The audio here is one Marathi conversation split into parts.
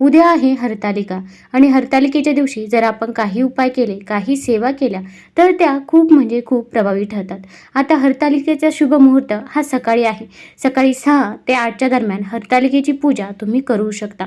उद्या आहे हरतालिका. आणि हरतालिकेच्या दिवशी जर आपण काही उपाय केले काही सेवा केल्या तर त्या खूप म्हणजे खूप प्रभावी ठरतात. आता हरतालिकेचा शुभ मुहूर्त हा सकाळी आहे. सकाळी सहा ते आठच्या दरम्यान हरतालिकेची पूजा तुम्ही करू शकता.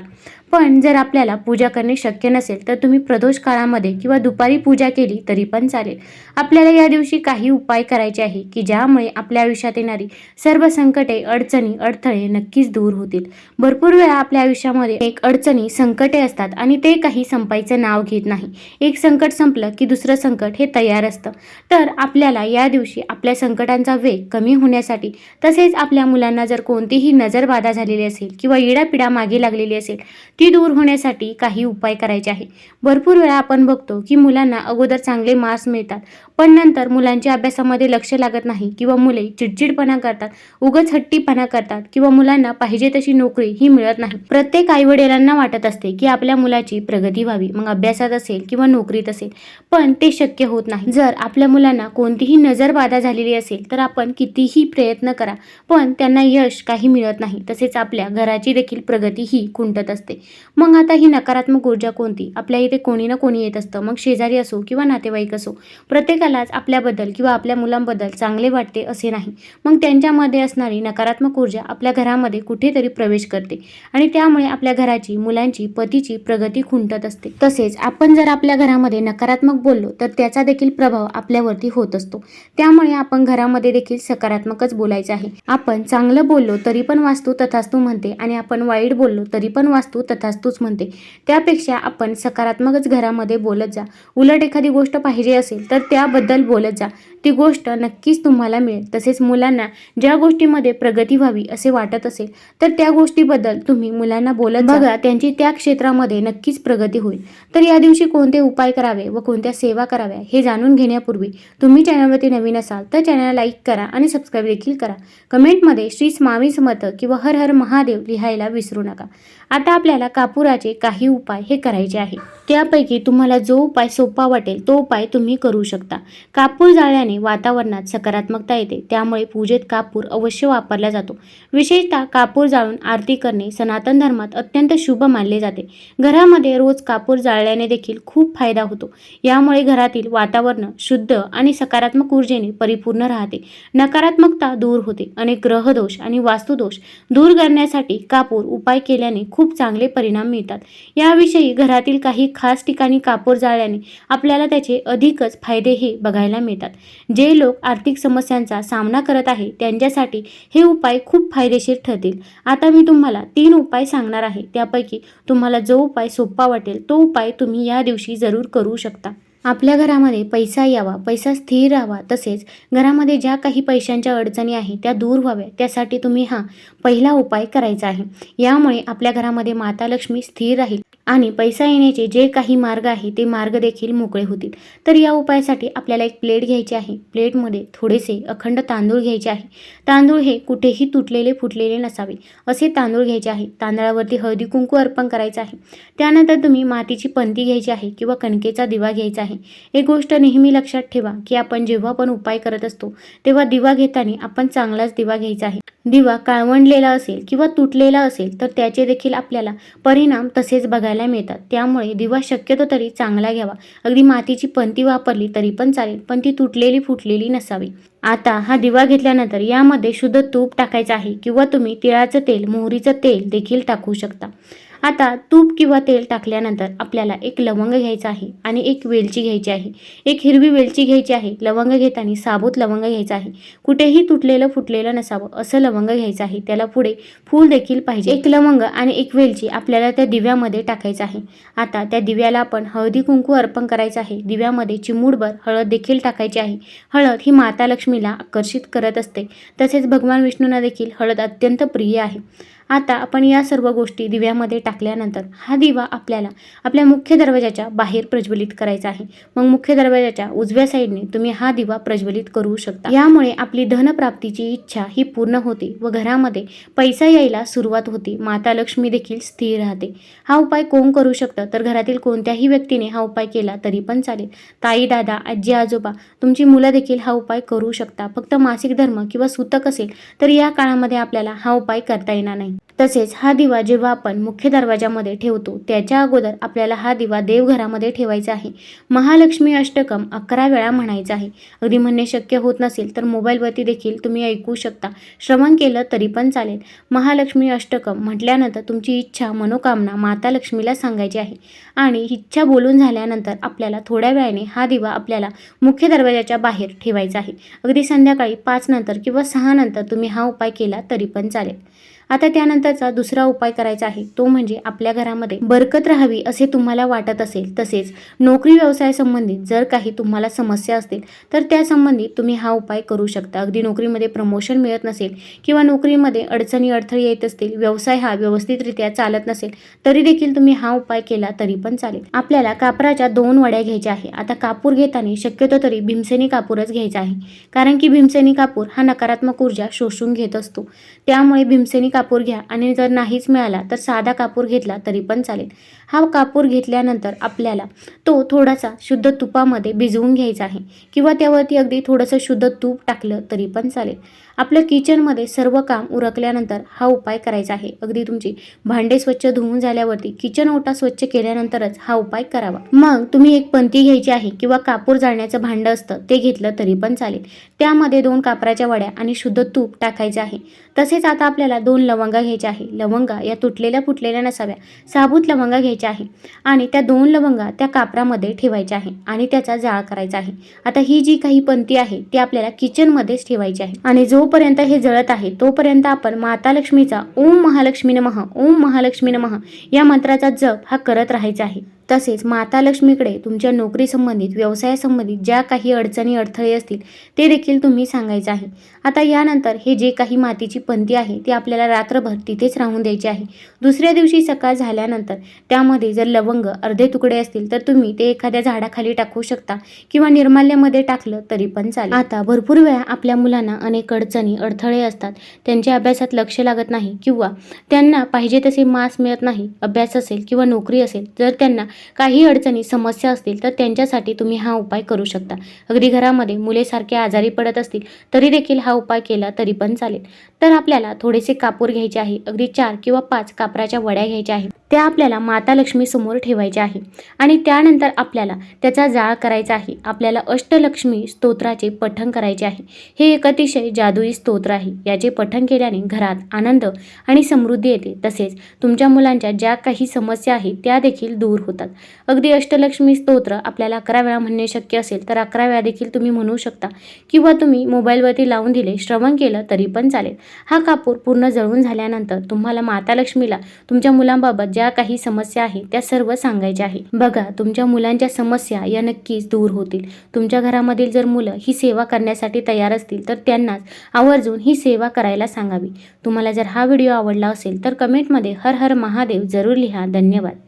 पण जर आपल्याला पूजा करणे शक्य नसेल तर तुम्ही प्रदोष काळामध्ये किंवा दुपारी पूजा केली तरी पण चालेल. आपल्याला या दिवशी काही उपाय करायचे आहे की ज्यामुळे आपल्या आयुष्यात येणारी सर्व संकटे अडचणी अडथळे नक्कीच दूर होतील. भरपूर वेळा आपल्या आयुष्यामध्ये एक अडचणी संकटे असतात आणि ते काही संपायचं नाव घेत नाही. एक संकट संपलं की दुसरं संकट हे तयार असतं. तर आपल्याला या दिवशी आपल्या संकटांचा वेग कमी होण्यासाठी तसेच आपल्या मुलांना जर कोणतीही नजरबाधा झालेली असेल किंवा इडापिडा मागे लागलेली असेल ती दूर होण्यासाठी काही उपाय करायचे आहे. भरपूर वेळा आपण बघतो की मुलांना अगोदर चांगले मार्क्स मिळतात. पण नंतर मुलांच्या अभ्यासामध्ये लक्ष लागत नाही किंवा मुले चिडचिडपणा करतात उगच हट्टीपणा करतात किंवा मुलांना पाहिजे तशी नोकरी ही मिळत नाही. प्रत्येक आईवडिलांना वाटत असते की आपल्या मुलाची प्रगती व्हावी मग अभ्यासात असेल किंवा नोकरीत असेल पण ते शक्य होत नाही. जर आपल्या मुलांना कोणतीही नजरबाधा झालेली असेल तर आपण कितीही प्रयत्न करा पण त्यांना यश काही मिळत नाही. तसेच आपल्या घराची देखील प्रगती ही खुंटत असते. मग आता ही नकारात्मक ऊर्जा कोणती? आपल्या इथे कोणी ना कोणी येत असतं. मग शेजारी असो किंवा नातेवाईक असो प्रत्येकालाच आपल्याबद्दल किंवा आपल्या मुलांबद्दल चांगले वाटते असे नाही. मग त्यांच्यामध्ये असणारी नकारात्मक ऊर्जा आपल्या घरामध्ये कुठेतरी प्रवेश करते आणि त्यामुळे आपल्या घराची मुलांची पतीची प्रगती खुंटत असते. तसेच आपण जर आपल्या घरामध्ये नकारात्मक बोललो तर त्याचा देखील प्रभाव आपल्यावरती होत असतो. त्यामुळे आपण घरामध्ये देखील सकारात्मकच बोलायचं आहे. आपण चांगलं बोललो तरी पण वास्तू तथास्तू म्हणते आणि आपण वाईट बोललो तरी पण वास्तू तथास्तूच म्हणते. त्यापेक्षा आपण सकारात्मकच घरामध्ये बोलत जा. उलट एखादी गोष्ट पाहिजे असेल तर त्या त्याबद्दल बोलत जा. ती गोष्ट नक्कीच तुम्हाला मिळेल. तसेच मुलांना ज्या गोष्टीमध्ये प्रगती व्हावी असे वाटत असेल तर त्या गोष्टीबद्दल तुम्ही मुलांना बोलत बघा त्यांची त्या क्षेत्रामध्ये नक्कीच प्रगती होईल. तर या दिवशी कोणते उपाय करावे व कोणत्या सेवा कराव्या हे जाणून घेण्यापूर्वी तुम्ही चॅनलवरती नवीन असाल तर चॅनलला लाईक करा आणि सबस्क्राईब देखील करा. कमेंटमध्ये श्री स्वामी समर्थ किंवा हर हर महादेव लिहायला विसरू नका. आता आपल्याला कापुराचे काही उपाय हे करायचे आहे त्यापैकी तुम्हाला जो उपाय सोपा वाटेल तो उपाय तुम्ही करू शकता. कापूर जाळल्याने वातावरणात सकारात्मकता येते. त्यामुळे पूजेत कापूर अवश्य वापरला जातो. विशेषतः कापूर जाळून आरती करणे सनातन धर्मात अत्यंत शुभ मानले जाते. घरामध्ये रोज कापूर जाळल्याने देखील खूप फायदा होतो. यामुळे घरातील वातावरण शुद्ध आणि सकारात्मक ऊर्जेने परिपूर्ण राहते. नकारात्मकता दूर होते. अनेक ग्रहदोष आणि वास्तुदोष दूर करण्यासाठी कापूर उपाय केल्याने खूप चांगले परिणाम मिळतात. याविषयी घरातील काही खास ठिकाणी कापूर जाळल्याने आपल्याला त्याचे अधिकच फायदे हे बघायला मिळतात. जे लोक आर्थिक समस्यांचा सामना करत आहे त्यांच्यासाठी हे उपाय खूप फायदेशीर ठरतील. आता मी तुम्हाला तीन उपाय सांगणार आहे. त्यापैकी तुम्हाला जो उपाय सोपा वाटेल तो उपाय तुम्ही या दिवशी जरूर करू शकता. आपल्या घरामध्ये पैसा यावा पैसा स्थिर राहावा. तसेच घरामध्ये ज्या काही पैशांच्या अडचणी आहे त्या दूर व्हाव्या त्यासाठी तुम्ही हा पहिला उपाय करायचा आहे. यामुळे आपल्या घरामध्ये माता लक्ष्मी स्थिर राहील. आणि पैसा येण्याचे जे काही मार्ग आहे ते मार्ग देखील मोकळे होतील. तर या उपायासाठी आपल्याला एक प्लेट घ्यायची आहे. प्लेटमध्ये थोडेसे अखंड तांदूळ घ्यायचे आहे. तांदूळ हे कुठेही तुटलेले फुटलेले नसावे. असे तांदूळ घ्यायचे आहे. तांदळावरती हळदी कुंकू अर्पण करायचं आहे. त्यानंतर तुम्ही मातीची पंती घ्यायची आहे किंवा कणकेचा दिवा घ्यायचा आहे. एक गोष्ट नेहमी लक्षात ठेवा की आपण जेव्हा पण उपाय करत असतो तेव्हा दिवा घेताना आपण चांगलाच दिवा घ्यायचा आहे. दिवा काळवंडलेला असेल किंवा तुटलेला असेल तर त्याचे देखील आपल्याला परिणाम तसेच बघायला मिळतात. त्यामुळे दिवा शक्यतो तरी चांगला घ्यावा. अगदी मातीची पंती वापरली तरी पण चालेल पण ती तुटलेली फुटलेली नसावी. आता हा दिवा घेतल्यानंतर यामध्ये शुद्ध तूप टाकायचं आहे किंवा तुम्ही तिळाचं तेल मोहरीचं तेल देखील टाकू शकता. आता तूप किंवा तेल टाकल्यानंतर आपल्याला एक लवंग घ्यायचा आहे आणि एक वेलची घ्यायची आहे. एक हिरवी वेलची घ्यायची आहे. लवंग घेताना साबूत लवंग घ्यायचा आहे. कुठेही तुटलेलं फुटलेलं नसावं असं लवंग घ्यायचं आहे. त्याला पुढे फूल देखील पाहिजे. एक लवंग आणि एक वेलची आपल्याला त्या दिव्यामध्ये टाकायचं आहे. आता त्या दिव्याला आपण हळदी कुंकू अर्पण करायचं आहे. दिव्यामध्ये चिमूडभर हळद देखील टाकायची आहे. हळद ही माता लक्ष्मीला आकर्षित करत असते. तसेच भगवान विष्णूंना देखील हळद अत्यंत प्रिय आहे. आता आपण या सर्व गोष्टी दिव्यामध्ये टाकल्यानंतर हा दिवा आपल्याला आपल्या मुख्य दरवाजाच्या बाहेर प्रज्वलित करायचा आहे. मग मुख्य दरवाजाच्या उजव्या साईडने तुम्ही हा दिवा प्रज्वलित करू शकता. यामुळे आपली धनप्राप्तीची इच्छा ही पूर्ण होते व घरामध्ये पैसा यायला सुरुवात होते. माता लक्ष्मी देखील स्थिर राहते. हा उपाय कोण करू शकतं? तर घरातील कोणत्याही व्यक्तीने हा उपाय केला तरी पण चालेल. ताई दादा आजी आजोबा तुमची मुलं देखील हा उपाय करू शकता. फक्त मासिक धर्म किंवा सूतक असेल तर या काळामध्ये आपल्याला हा उपाय करता येणार नाही. तसेच हा दिवा जेव्हा आपण मुख्य दरवाजामध्ये ठेवतो त्याच्या अगोदर आपल्याला हा दिवा देवघरामध्ये ठेवायचा आहे. महालक्ष्मी अष्टकम अकरा वेळा म्हणायचा आहे. अगदी म्हणणे शक्य होत नसेल तर मोबाईलवरती देखील तुम्ही ऐकू शकता. श्रवण केलं तरी पण चालेल. महालक्ष्मी अष्टकम म्हटल्यानंतर तुमची इच्छा मनोकामना माता लक्ष्मीला सांगायची आहे. आणि इच्छा बोलून झाल्यानंतर आपल्याला थोड्या वेळाने हा दिवा आपल्याला मुख्य दरवाजाच्या बाहेर ठेवायचा आहे. अगदी संध्याकाळी पाच नंतर किंवा सहा नंतर तुम्ही हा उपाय केला तरी पण चालेल. आता त्यानंतरचा दुसरा उपाय करायचा आहे. तो म्हणजे आपल्या घरामध्ये बरकत राहावी असे तुम्हाला वाटत असेल तसेच नोकरी व्यवसाय संबंधित जर काही तुम्हाला समस्या असतील तर त्या संबंधित तुम्ही हा उपाय करू शकता. अगदी नोकरीमध्ये प्रमोशन मिळत नसेल किंवा नोकरीमध्ये अडचणी अडथळे येत असतील व्यवसाय हा व्यवस्थितरित्या चालत नसेल तरी देखील तुम्ही हा उपाय केला तरी पण चालेल. आपल्याला कापराच्या दोन वड्या घ्यायच्या आहे. आता कापूर घेताना शक्यतो तरी भीमसेनी कापूरच घ्यायचा आहे. कारण की भीमसेनी कापूर हा नकारात्मक ऊर्जा शोषून घेत असतो. त्यामुळे भीमसेनी कापूर घ्या आणि जर नाहीच मिळाला तर साधा कापूर घेतला तरी पण चालेल. हा कापूर घेतल्यानंतर आपल्याला तो थोडासा शुद्ध तुपामध्ये भिजवून घ्यायचा आहे किंवा त्यावरती अगदी थोडंसं शुद्ध तूप टाकलं तरी पण चालेल. आपलं किचनमध्ये सर्व काम उरकल्यानंतर हा उपाय करायचा आहे. अगदी तुमची भांडे स्वच्छ धुवून झाल्यावरती किचन ओटा स्वच्छ केल्यानंतरच हा उपाय करावा. मग तुम्ही एक पंती घ्यायची आहे किंवा कापूर जाळण्याचं भांडं असतं ते घेतलं तरी पण चालेल. त्यामध्ये दोन कापराच्या वड्या आणि शुद्ध तूप टाकायचं आहे. तसेच आता आपल्याला दोन लवंगा घ्यायच्या आहे. लवंगा या तुटलेल्या फुटलेल्या नसाव्या. साबूत लवंगा घ्यायच्या आहे आणि त्या दोन लवंगा त्या कापरामध्ये ठेवायच्या आहे आणि त्याचा जाळ करायचा आहे. आता ही जी काही पंती आहे ती आपल्याला किचनमध्येच ठेवायची आहे. आणि जो जोपर्यंत हे जळत आहे तोपर्यंत आपण माता लक्ष्मीचा ओम महालक्ष्मी नमः ओम महालक्ष्मी नमः या मंत्राचा जप हा करत राहायचा आहे. तसेच माता लक्ष्मीकडे तुमच्या नोकरी संबंधित व्यवसायासंबंधित ज्या काही अडचणी अडथळे असतील ते देखील तुम्ही सांगायचं आहे. आता यानंतर हे जे काही मातीची पंती आहे ती आपल्याला रात्रभर तिथेच राहून द्यायची आहे. दुसऱ्या दिवशी सकाळ झाल्यानंतर त्यामध्ये जर लवंग अर्धे तुकडे असतील तर तुम्ही ते एखाद्या झाडाखाली टाकू शकता किंवा निर्माल्यामध्ये टाकलं तरी पण चालेल. आता भरपूर वेळा आपल्या मुलांना अनेक अडचणी अडथळे असतात. त्यांच्या अभ्यासात लक्ष लागत नाही किंवा त्यांना पाहिजे तसे मार्क्स मिळत नाही. अभ्यास असेल किंवा नोकरी असेल जर त्यांना काही अडचणी समस्या असतील तर त्यांच्यासाठी तुम्ही हा उपाय करू शकता. अगदी घरामध्ये मुले सारखे आजारी पडत असतील तरी देखील हा उपाय केला तरी पण चालेल. तर आपल्याला थोडेसे कापूर घ्यायचे आहे. अगदी चार किंवा पाच कापराच्या वड्या घ्यायच्या आहेत. त्या आपल्याला माता लक्ष्मीसमोर ठेवायच्या आहे. आणि त्यानंतर आपल्याला त्याचा जाळ करायचा आहे. आपल्याला अष्टलक्ष्मी स्तोत्राचे पठण करायचे आहे. हे एक अतिशय जादुई स्तोत्र आहे. याचे पठण केल्याने घरात आनंद आणि समृद्धी येते. तसेच तुमच्या मुलांच्या ज्या काही समस्या आहेत त्या देखील दूर होतात. अगदी अष्टलक्ष्मी स्तोत्र आपल्याला अकरा वेळा म्हणणे शक्य असेल तर अकरा वेळा देखील तुम्ही म्हणू शकता. किंवा तुम्ही मोबाईलवरती लावून दिले श्रवण केलं तरी पण चालेल. हा कापूर पूर्ण जळून झाल्यानंतर तुम्हाला माता लक्ष्मीला तुमच्या मुलांबाबत ज्या काही समस्या आहेत त्या सर्व सांगायच्या आहे बघा तुमच्या मुलांच्या समस्या या नक्कीच दूर होतील. तुमच्या घरामधील जर मुलं ही सेवा करण्यासाठी तयार असतील तर त्यांनाच आवर्जून ही सेवा करायला सांगावी. तुम्हाला जर हा व्हिडिओ आवडला असेल तर कमेंटमध्ये हर हर महादेव जरूर लिहा. धन्यवाद.